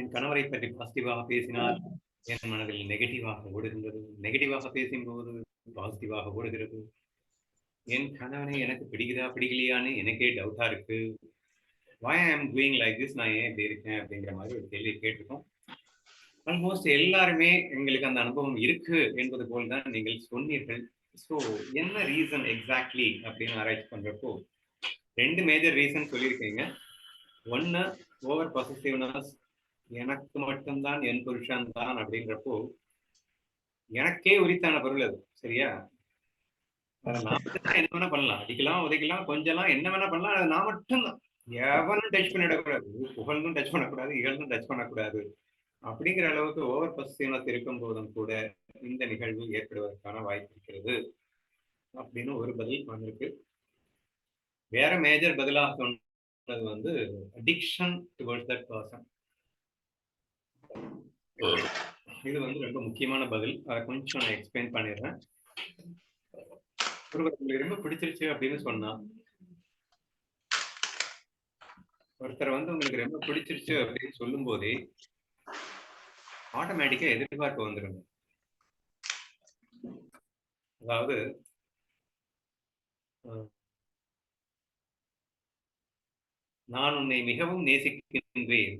என் கணவரை பற்றி பாசிட்டிவாக பேசினால் என் மனதில் நெகட்டிவாக ஓடுகின்றது. நெகட்டிவாக பேசும்போது பாசிட்டிவாக ஓடுகிறது. என் கணவனை எனக்கு பிடிக்குதா பிடிக்கலையான்னு எனக்கே டவுட்டா இருக்கு. Why I'm doing like this நான் ஏன் இப்படி இருக்கேன் அப்படிங்கிற மாதிரி ஒரு கேள்வி கேட்டிருக்கோம். ஆல்மோஸ்ட் எல்லாருமே எங்களுக்கு அந்த அனுபவம் இருக்கு என்பது போல் தான் நீங்கள் சொன்னீர்கள். ஸோ என்ன ரீசன் எக்ஸாக்ட்லி அப்படின்னு ஆராய்ச்சி பண்றப்போ ரெண்டு மேஜர் ரீசன் சொல்லியிருக்கீங்க. ஒன்னு ஓவர் பாசிட்டிவ்னஸ் எனக்கு மட்டும்தான் என் புருஷன் தான் அப்படின்றப்போ எனக்கே உரித்தான பொருள் அது சரியா? நான் என்ன வேணா பண்ணலாம். அடிக்கலாம் உதைக்கலாம் கொஞ்சலாம் என்ன வேணா பண்ணலாம் அது நான் மட்டும்தான். எவனும் டச் பண்ணிடக்கூடாது. புகழ்னும் டச் பண்ணக்கூடாது இகழ்னும் டச் பண்ணக்கூடாது. அப்படிங்கிற அளவுக்கு ஓவர் பாசிட்டிவ்னஸ் இருக்கும் போதும் கூட இந்த நிகழ்வு ஏற்படுவதற்கான வாய்ப்பு இருக்கிறது அப்படின்னு ஒரு பதில் வந்திருக்கு. வேற மேஜர் பதிலாக சொன்னது வந்து அடிக்ஷன் டுவர்ட்ஸ் தட் பர்சன் இது வந்து ரொம்ப முக்கியமான பதில். அதை கொஞ்சம் நான் எக்ஸ்பிளைன் பண்ணிடுறேன். ஒருவர் உங்களுக்கு ரொம்ப பிடிச்சிருச்சு அப்படின்னு சொன்னா ஒருத்தர் வந்து உங்களுக்கு ரொம்ப பிடிச்சிருச்சு அப்படின்னு சொல்லும் போதே ஆட்டோமேட்டிக்கா எதிர்பார்ப்பு வந்துருங்க. அதாவது நான் உன்னை மிகவும் நேசிக்கின்றேன்.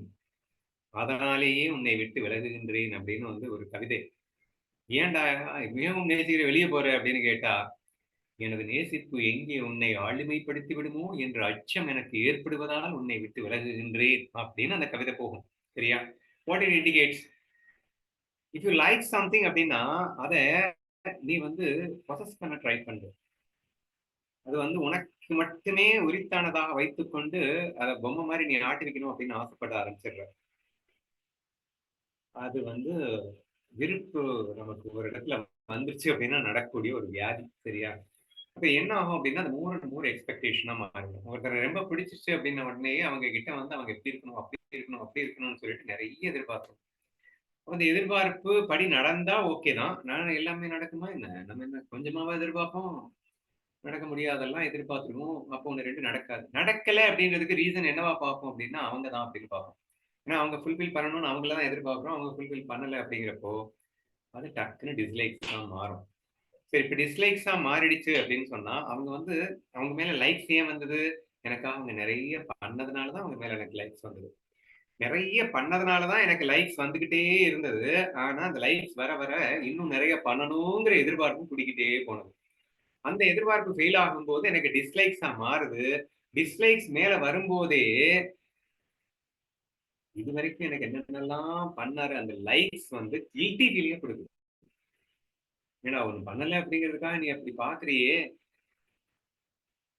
அதனாலேயே உன்னை விட்டு விலகுகின்றேன் அப்படின்னு வந்து ஒரு கவிதை. ஏன்டா மிகவும் நேசிக்கிற வெளியே போற அப்படின்னு கேட்டா எனது நேசிப்பு எங்கே உன்னை ஆளுமைப்படுத்தி விடுமோ என்ற அச்சம் எனக்கு ஏற்படுவதால் உன்னை விட்டு விலகுகின்றேன் அப்படின்னு அந்த கவிதை போகும். சரியா? What it indicates if you like something அப்படின்னா அதை நீ வந்து ப்ரொசஸ் பண்ண ட்ரை பண்ற அது வந்து உனக்கு மட்டுமே உரித்தானதாக வைத்துக்கொண்டு அதை பொம்மை மாதிரி நீ ஆட்டி வைக்கணும் அப்படின்னு ஆசைப்பட ஆரம்பிச்சிடுற. அது வந்து விருப்பு நமக்கு ஒரு இடத்துல வந்துருச்சு அப்படின்னா நடக்கக்கூடிய ஒரு வியாதி சரியா? அப்ப என்ன ஆகும் அப்படின்னா அது மூணு மூணு எக்ஸ்பெக்டேஷனா மாறிடும். ஒருத்தர் ரொம்ப பிடிச்சிச்சு அப்படின்ன உடனே அவங்க கிட்ட வந்து அவங்க எப்படி இருக்கணும் அப்படி இருக்கணும் அப்படி இருக்கணும்னு சொல்லிட்டு நிறைய எதிர்பார்க்கணும் அந்த எதிர்பார்ப்பு படி நடந்தா ஓகே தான். நான் எல்லாமே நடக்குமா? என்ன? நம்ம என்ன கொஞ்சமாவா எதிர்பார்ப்போம்? நடக்க முடியாதெல்லாம் எதிர்பார்த்துருவோம். அப்போ ஒன்று ரெண்டு நடக்காது. நடக்கல அப்படின்றதுக்கு ரீசன் என்னவா பார்ப்போம் அப்படின்னா அவங்க தான் அப்படின்னு பார்ப்போம். ஏன்னா அவங்க ஃபுல்ஃபில் பண்ணணும்னு அவங்கள தான் எதிர்பார்க்குறோம். அவங்க ஃபுல்ஃபில் பண்ணலை அப்படிங்கிறப்போ அது டக்குன்னு டிஸ்லைக்ஸ் தான் மாறும். சரி இப்போ டிஸ்லைக்ஸாக மாறிடுச்சு அப்படின்னு சொன்னால் அவங்க வந்து அவங்க மேலே லைக்ஸ் ஏன் வந்தது? எனக்காக அவங்க நிறைய பண்ணதுனால தான் அவங்க மேலே எனக்கு லைக்ஸ் வந்தது. நிறைய பண்ணதுனாலதான் எனக்கு லைக்ஸ் வந்துக்கிட்டே இருந்தது. ஆனால் அந்த லைக்ஸ் வர வர இன்னும் நிறைய பண்ணணுங்கிற எதிர்பார்ப்பு குடிக்கிட்டே போனது. அந்த எதிர்பார்ப்பு ஃபெயில் ஆகும்போது எனக்கு டிஸ்லைக்ஸாக மாறுது. டிஸ்லைக்ஸ் மேலே வரும்போதே இது வரைக்கும் எனக்கு என்னென்னலாம் பண்ணாரு அந்த லைக்ஸ் வந்து கில்ட்டி ஃபீலிங்க கொடுக்குது. ஏன்னா ஒண்ணு பண்ணல அப்படிங்கிறதுக்காக நீ அப்படி பாக்குறியே?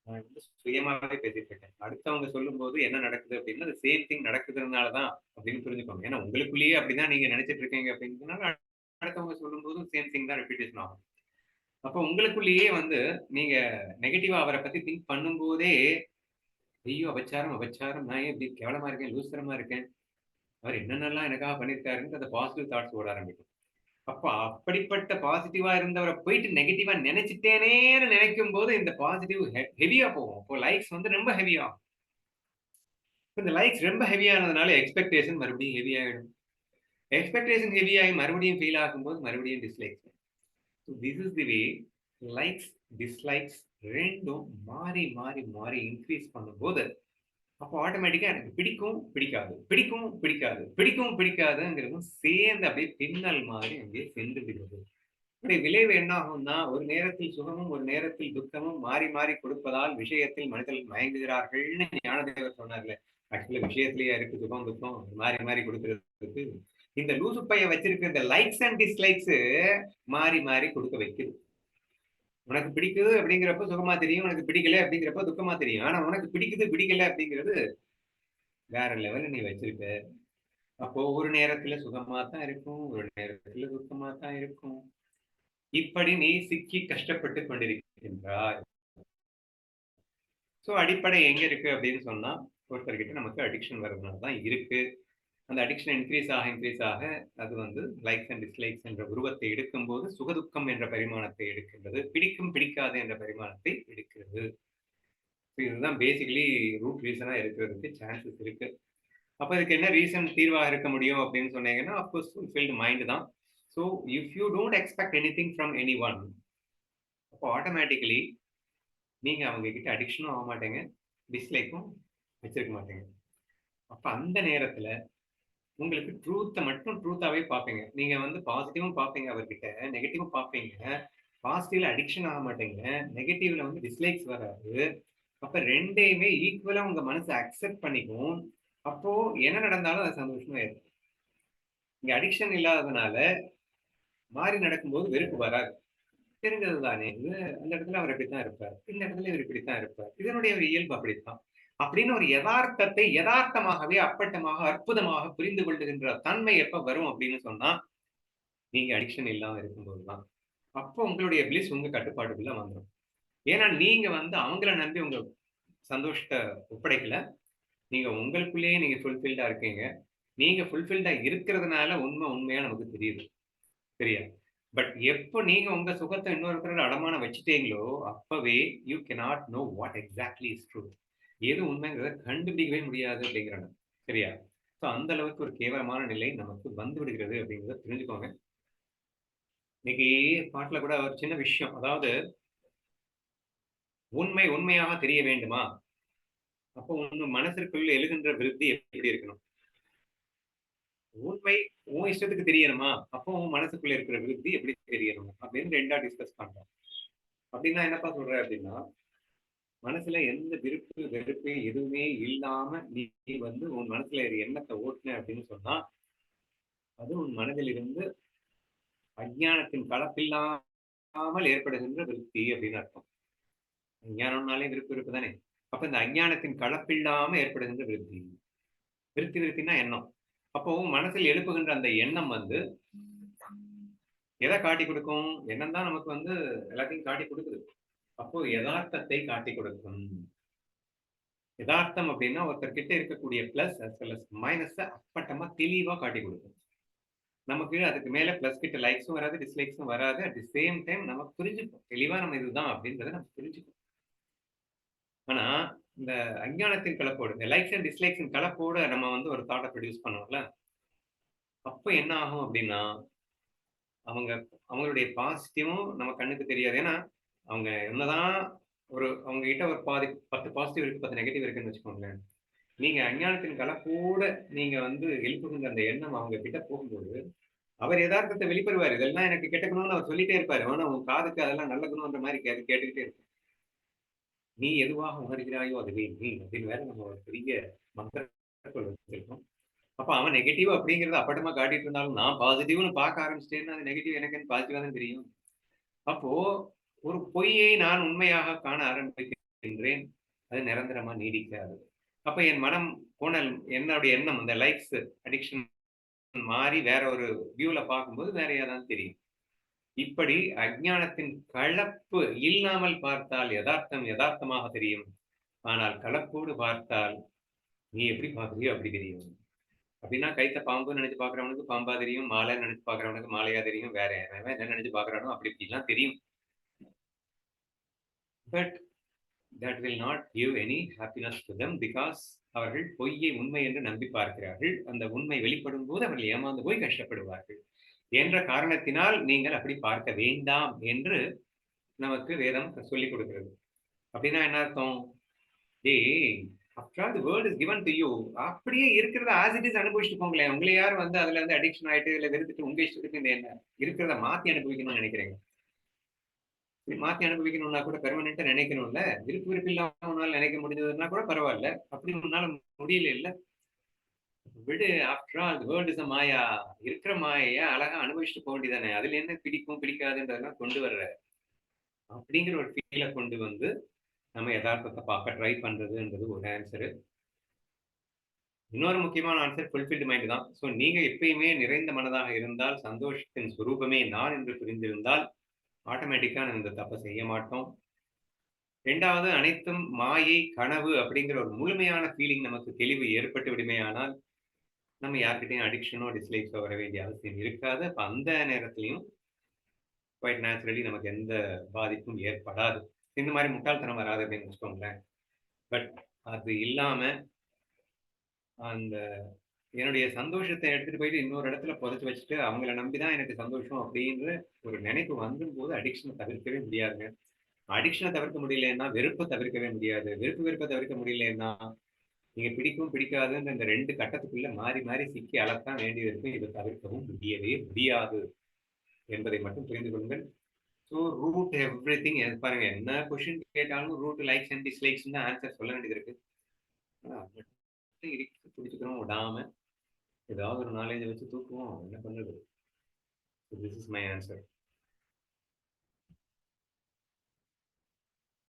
நான் வந்து சுயமாவே பேசிட்டு இருக்கேன். அடுத்தவங்க சொல்லும் போது என்ன நடக்குது அப்படின்னா அது சேம் திங் நடக்குதுனாலதான் அப்படின்னு புரிஞ்சுக்கோங்க. ஏன்னா உங்களுக்குள்ளேயே அப்படிதான் நீங்க நினைச்சிட்டு இருக்கீங்க அப்படின்னு அடுத்தவங்க சொல்லும் போதும் சேம் திங் தான் ரெப்பிட்டேஷன் ஆகும். அப்போ உங்களுக்குள்ளேயே வந்து நீங்க நெகட்டிவா அவரை பத்தி திங்க் பண்ணும்போதே ஐயோ அபச்சாரம் அபச்சாரம் நான் ஏன் இப்படி கேவலமா இருக்கேன் லூசரமா இருக்கேன்? அவர் என்னென்னலாம் எனக்காக பண்ணியிருக்காருன்னு அந்த பாசிட்டிவ் தாட்ஸ் ஓட ஆரம்பிக்கும். அப்போ அப்படிப்பட்ட பாசிட்டிவா இருந்தவரை போயிட்டு நெகட்டிவா நினைச்சிட்டேனேன்னு நினைக்கும் போது இந்த பாசிட்டிவ் ஹெவியா போகும். இப்போ லைக்ஸ் வந்து ரொம்ப ஹெவியா இந்த லைக்ஸ் ரொம்ப ஹெவியானதுனால எக்ஸ்பெக்டேஷன் மறுபடியும் ஹெவி ஆகிடும் எக்ஸ்பெக்டேஷன் ஹெவி ஆகி மறுபடியும் ஃபீல் ஆகும்போது மறுபடியும் dislikes this is the way likes dislikes ரெண்டும் மாறி மாறி மாறி இன்க்ரீஸ் பண்ணும்போது அப்போ ஆட்டோமேட்டிக்கா எனக்கு பிடிக்கும் பிடிக்காது. பிடிக்கும் பிடிக்காது. பிடிக்கும் பிடிக்காதுங்கிறதும் சேர்ந்து அப்படியே பின்னல் மாதிரி அப்படியே சென்று விடுவது இப்படி விளைவு என்ன ஆகும்னா ஒரு நேரத்தில் சுகமும் ஒரு நேரத்தில் துக்கமும் மாறி மாறி கொடுப்பதால் விஷயத்தில் மனிதர்கள் மயங்குகிறார்கள்னு ஞானதேவர் சொன்னார்ல. ஆக்சுவலா விஷயத்திலேயே இருக்கு சுகம் துக்கம் மாறி மாறி கொடுக்கறதுக்கு. இந்த லூசு பைய வச்சிருக்க இந்த லைக்ஸ் அண்ட் டிஸ்லைக்ஸ் மாறி மாறி கொடுக்க வைக்குது. உனக்கு பிடிக்குது அப்படிங்கிறப்ப சுகமா தெரியும் உனக்கு பிடிக்கல அப்படிங்கிறப்ப துக்கமா தெரியும். ஆனா உனக்கு பிடிக்குது பிடிக்கல அப்படிங்கிறது வேற லெவல்ல நீ வச்சிருக்க. அப்போ ஒரு நேரத்துல சுகமா தான் இருக்கும் ஒரு நேரத்துல துக்கமா தான் இருக்கும். இப்படி நீ சிக்கி கஷ்டப்பட்டு கொண்டிருக்கின்றாய். சோ அடிப்படை எங்க இருக்கு அப்படின்னு சொன்னா ஒருத்தர்கிட்ட நமக்கு அடிக்ஷன் வர்றதுனால தான் இருக்கு. அந்த அடிக்ஷன் இன்க்ரீஸ் ஆக இன்க்ரீஸ் ஆக அது வந்து லைக்ஸ் அண்ட் டிஸ்லைக்ஸ் என்ற உருவத்தை எடுக்கும்போது சுகதுக்கம் என்ற பரிமாணத்தை எடுக்கின்றது. பிடிக்கும் பிடிக்காது என்ற பரிமாணத்தை எடுக்கிறது. இதுதான் பேசிக்கலி ரூட் ரீசனாக இருக்கிறதுக்கு சான்சஸ் இருக்கு. அப்போ இதுக்கு என்ன ரீசன் தீர்வாக இருக்க முடியும் அப்படின்னு சொன்னீங்கன்னா அப்கோர்ஸ் ஃபுல்ஃபில்டு மைண்டு தான். So if you don't expect anything from anyone அப்போ ஆட்டோமேட்டிக்கலி நீங்கள் அவங்க கிட்ட அடிக்ஷனும் ஆக மாட்டேங்க டிஸ்லைக்கும் வச்சிருக்க மாட்டேங்க. அப்போ அந்த நேரத்தில் உங்களுக்கு ட்ரூத்தை மட்டும் ட்ரூத்தாவே பார்ப்பீங்க. நீங்க வந்து பாசிட்டிவும் பார்ப்பீங்க அவர்கிட்ட நெகட்டிவும் பார்ப்பீங்க. பாசிட்டிவ்ல அடிக்ஷன் ஆக மாட்டீங்க. நெகட்டிவ்ல வந்து டிஸ்லைக்ஸ் வராது. அப்ப ரெண்டையுமே ஈக்குவலா உங்க மனசை அக்செப்ட் பண்ணிக்கும். அப்போ என்ன நடந்தாலும் அது சந்தோஷமா இருக்கும். இங்க அடிக்ஷன் இல்லாததுனால மாறி நடக்கும்போது வெறுப்பு வராது. தெரிஞ்சது தானே அந்த இடத்துல அவர் இப்படித்தான் இருப்பார். இந்த இடத்துல இவர் இப்படித்தான் இருப்பார். இதனுடைய ஒரு இயல்பு அப்படித்தான். அப்படின்னு ஒரு யதார்த்தத்தை யதார்த்தமாகவே அப்பட்டமாக அற்புதமாக புரிந்து கொள்ளுகின்ற தன்மை எப்ப வரும் அப்படின்னு சொன்னா நீங்க அடிக்ஷன் இல்லாம இருக்கும்போதுதான். அப்போ உங்களுடைய பிளிஸ் உங்க கட்டுப்பாட்டுக்குள்ள வந்துடும் ஏன்னா நீங்க வந்து அவங்கள நம்பி உங்க சந்தோஷத்தை ஒப்படைக்கல. நீங்க உங்களுக்குள்ளேயே நீங்க ஃபுல்ஃபில்டா இருக்கீங்க. நீங்க ஃபுல்ஃபில்டா இருக்கிறதுனால உண்மை உண்மையா நமக்கு தெரியுது. சரியா? பட் எப்போ நீங்க உங்க சுகத்தை இன்னொருத்தரோட அடமான வச்சுட்டீங்களோ அப்பவே you cannot know what exactly is true எது உண்மைங்கிறத கண்டுபிடிக்கவே முடியாது அப்படிங்கிறாங்க. சரியா? ஸோ அந்த அளவுக்கு ஒரு கேவலமான நிலை நமக்கு வந்து விடுகிறது அப்படிங்கிறத தெரிஞ்சுக்கோங்க இன்னைக்கு பாட்டுல கூட ஒரு சின்ன விஷயம். அதாவது உண்மை உண்மையாக தெரிய வேண்டுமா? அப்போ உங்க மனசிற்குள்ள எழுகின்ற விருத்தி எப்படி இருக்கணும்? உண்மை உன் இஷ்டத்துக்கு தெரியணுமா? அப்போ உன் மனசுக்குள்ள இருக்கிற விருத்தி எப்படி தெரியணும்? அப்படின்னு ரெண்டா டிஸ்கஸ் பண்றோம். அப்படின்னா என்னப்பா சொல்ற அப்படின்னா மனசுல எந்த விருப்பு வெறுப்பு எதுவுமே இல்லாம நீ வந்து உன் மனசுல எண்ணத்தை ஓட்டுன அப்படின்னு சொன்னா அது உன் மனதில் இருந்து அஜானத்தின் கலப்பில்லாமல் ஏற்படுகின்ற விருத்தி அப்படின்னு அர்த்தம். அஞ்ஞானம்னாலே விருப்பு விருப்பு தானே? அப்ப இந்த அஞ்ஞானத்தின் கலப்பில்லாம ஏற்படுகின்ற விருத்தி. விருத்தி விருத்தினா எண்ணம். அப்போ மனசில் எழுப்புகின்ற அந்த எண்ணம் வந்து எதை காட்டி கொடுக்கும்? எண்ணம் தான் நமக்கு வந்து எல்லாத்தையும் காட்டி கொடுக்குது. அப்போ யதார்த்தத்தை காட்டி கொடுக்கும். யதார்த்தம் அப்படின்னா ஒருத்தர் கிட்ட இருக்கக்கூடிய பிளஸ் அஸ் வெல் அஸ் மைனஸை அப்பட்டமா தெளிவா காட்டி கொடுக்கும். நமக்கு அதுக்கு மேல பிளஸ் கிட்ட லைக்ஸும் வராது டிஸ்லைக்ஸும் வராது. அட் தி சேம் டைம் நம்ம புரிஞ்சுப்போம். தெளிவா நம்ம இதுதான் அப்படின்றத நம்ம புரிஞ்சுப்போம். ஆனா இந்த அஞ்ஞானத்தின் கலப்போடு இந்த லைக்ஸ் அண்ட் டிஸ்லைக்ஸின் கலப்போடு நம்ம வந்து ஒரு தாட்டை ப்ரொடியூஸ் பண்ணுவோம்ல. அப்போ என்ன ஆகும் அப்படின்னா அவங்க அவங்களுடைய பாசிட்டிவும் நம்ம கண்ணுக்கு தெரியாது. ஏன்னா அவங்க என்னதான் ஒரு அவங்க கிட்ட ஒரு பாதி பத்து பாசிட்டிவ் இருக்கு பத்து நெகட்டிவ் இருக்குன்னு வச்சுக்கோங்களேன். நீங்க அஞ்ஞானத்தின் கூட நீங்க வந்து எழுப்புகின்ற அந்த எண்ணம் அவங்க கிட்ட போகும்போது அவர் யதார்த்தத்தை வெளிப்படுவார். இதெல்லாம் எனக்கு கெட்டக்கணும்னு அவர் சொல்லிட்டே இருப்பாரு. ஆனா உன் காதுக்கு அதெல்லாம் நல்லக்கணும்ன்ற மாதிரி கே கேட்டுக்கிட்டே இருக்கும் நீ எதுவாக உணர்கிறாயோ அதுவே நீ. அப்படின்னு வேற நம்ம ஒரு பெரிய மந்திரங்கள் வச்சிருக்கோம். அப்ப அவன் நெகட்டிவ் அப்படிங்கறத அப்பட்டமா காட்டிட்டு இருந்தாலும் நான் பாசிட்டிவ்னு பார்க்க ஆரம்பிச்சிட்டேன்னா அது நெகட்டிவ் எனக்குன்னு பாசிட்டிவா தான் தெரியும். அப்போ ஒரு பொய்யை நான் உண்மையாக காண ஆரம்பிக்கின்றேன் அது நிரந்தரமா நீடிக்காது. அப்ப என் மனம் கோணல் என்னுடைய எண்ணம் இந்த லைக்ஸ் அடிக்ஷன் மாறி வேற ஒரு வியூல பார்க்கும்போது வேறையா தான் தெரியும். இப்படி அஜானத்தின் கலப்பு இல்லாமல் பார்த்தால் யதார்த்தம் யதார்த்தமாக தெரியும். ஆனால் கலப்போடு பார்த்தால் நீ எப்படி பார்க்குறியோ அப்படி தெரியும். அப்படின்னா கைத்த பாம்பு நினைச்சு பாக்குறவனுக்கு பாம்பா தெரியும் மாலை நினைச்சு பாக்குறவனுக்கு மாலையா தெரியும் வேற என்ன நினைச்சு பாக்குறானோ அப்படி இப்படிலாம் தெரியும். But that will not give any happiness to them because அவர்கள் பொய்யை உண்மை என்று நம்பி பார்க்கிறார்கள். அந்த உண்மை வெளிப்படும் போது அவர்கள் ஏமாந்து போய் கஷ்டப்படுவார்கள். என்ற காரணத்தினால் நீங்கள் அப்படி பார்க்க வேண்டாம் என்று நமக்கு வேதம் சொல்லிக் கொடுக்கிறது. அப்படின்னா என்ன அர்த்தம்? ஏய் after the world is given to you அப்படியே இருக்கிறத ஆஸ் இட் இஸ் அனுபவிச்சுட்டு போங்களேன். உங்களை யார் வந்து அதுல இருந்து அடிக்ஷன் ஆயிட்டு இல்ல வெறுத்துட்டு உங்க இஷ்டத்துக்கு இந்த என்ன இருக்கிறத மாத்தி அனுபவிக்கணும்னு நினைக்கிறீங்க? மாத்தி அனுபவிக்கணும்னா கூட பெர்மனண்டா நினைக்கணும்ல? விருப்பு விருப்பு இல்லாம நினைக்க முடிஞ்சதுன்னா கூட பரவாயில்ல. அப்படி உன்னால முடியல இல்ல. விடு. After all world is maya இருக்கிற மாயைய அழகா அனுபவிச்சுட்டு போக வேண்டியதானே அதுல என்ன பிடிக்கும் பிடிக்காதுன்றதெல்லாம் கொண்டு வர்ற அப்படிங்கிற ஒரு ஃபீலை கொண்டு வந்து நம்ம யதார்த்தத்தை பார்க்க ட்ரை பண்றதுன்றது ஒரு ஆன்சரு இன்னொரு முக்கியமான ஆன்சர் ஃபுல்ஃபில்டு மைண்ட் தான். ஸோ நீங்க எப்பயுமே நிறைந்த மனதாக இருந்தால் சந்தோஷத்தின் சுரூபமே நான் என்று புரிந்திருந்தால் ஆட்டோமேட்டிக்காக நம்ம இந்த தப்பை செய்ய மாட்டோம். ரெண்டாவது அனைத்தும் மாயை கனவு அப்படிங்கிற ஒரு முழுமையான ஃபீலிங் நமக்கு தெளிவு ஏற்பட்டு விடுமே ஆனால் நம்ம யார்கிட்டையும் அடிக்ஷனோ டிஸ்லைக்ஸோ வர வேண்டிய அவசியம் இருக்காது. அப்போ அந்த நேரத்துலையும் குவைட் நேச்சுரலி நமக்கு எந்த பாதிப்பும் ஏற்படாது. இந்த மாதிரி முட்டாள்தனம் வராது அப்படின்னு வச்சுக்கோங்களேன். பட் அது இல்லாமல் அந்த என்னுடைய சந்தோஷத்தை எடுத்துட்டு போயிட்டு இன்னொரு இடத்துல புதைச்சு வச்சுட்டு அவங்கள நம்பிதான் எனக்கு சந்தோஷம் அப்படின்ற ஒரு நினைப்பு வந்தும் போது அடிக்ஷனை தவிர்க்கவே முடியாதுங்க. அடிக்ஷனை தவிர்க்க முடியலன்னா வெறுப்பை தவிர்க்கவே முடியாது. வெறுப்பு வெறுப்பை தவிர்க்க முடியலன்னா நீங்க பிடிக்கும் பிடிக்காதுன்ற இந்த ரெண்டு கட்டத்துக்குள்ள மாறி மாறி சிக்கி அளத்தான் வேண்டியது இருக்கும் இதை தவிர்க்கவும் முடியவே முடியாது என்பதை மட்டும் புரிந்து கொள்ளுங்கள். ஸோ ரூட் எவ்ரி திங் பாருங்க என்ன கொஷின் கேட்டாலும் ரூட் லைக்ஸ் அண்ட் டிஸ்லைக்ஸ் தான் ஆன்சர் சொல்ல வேண்டியது இருக்கு. ஆனா, இருக்கு பிடிச்சிக்கிறோம் விடாம ஏதாவது ஒரு நாலேஜை வச்சு தூக்குவோம். என்ன பண்ணுறது திஸ் இஸ் மை ஆன்சர்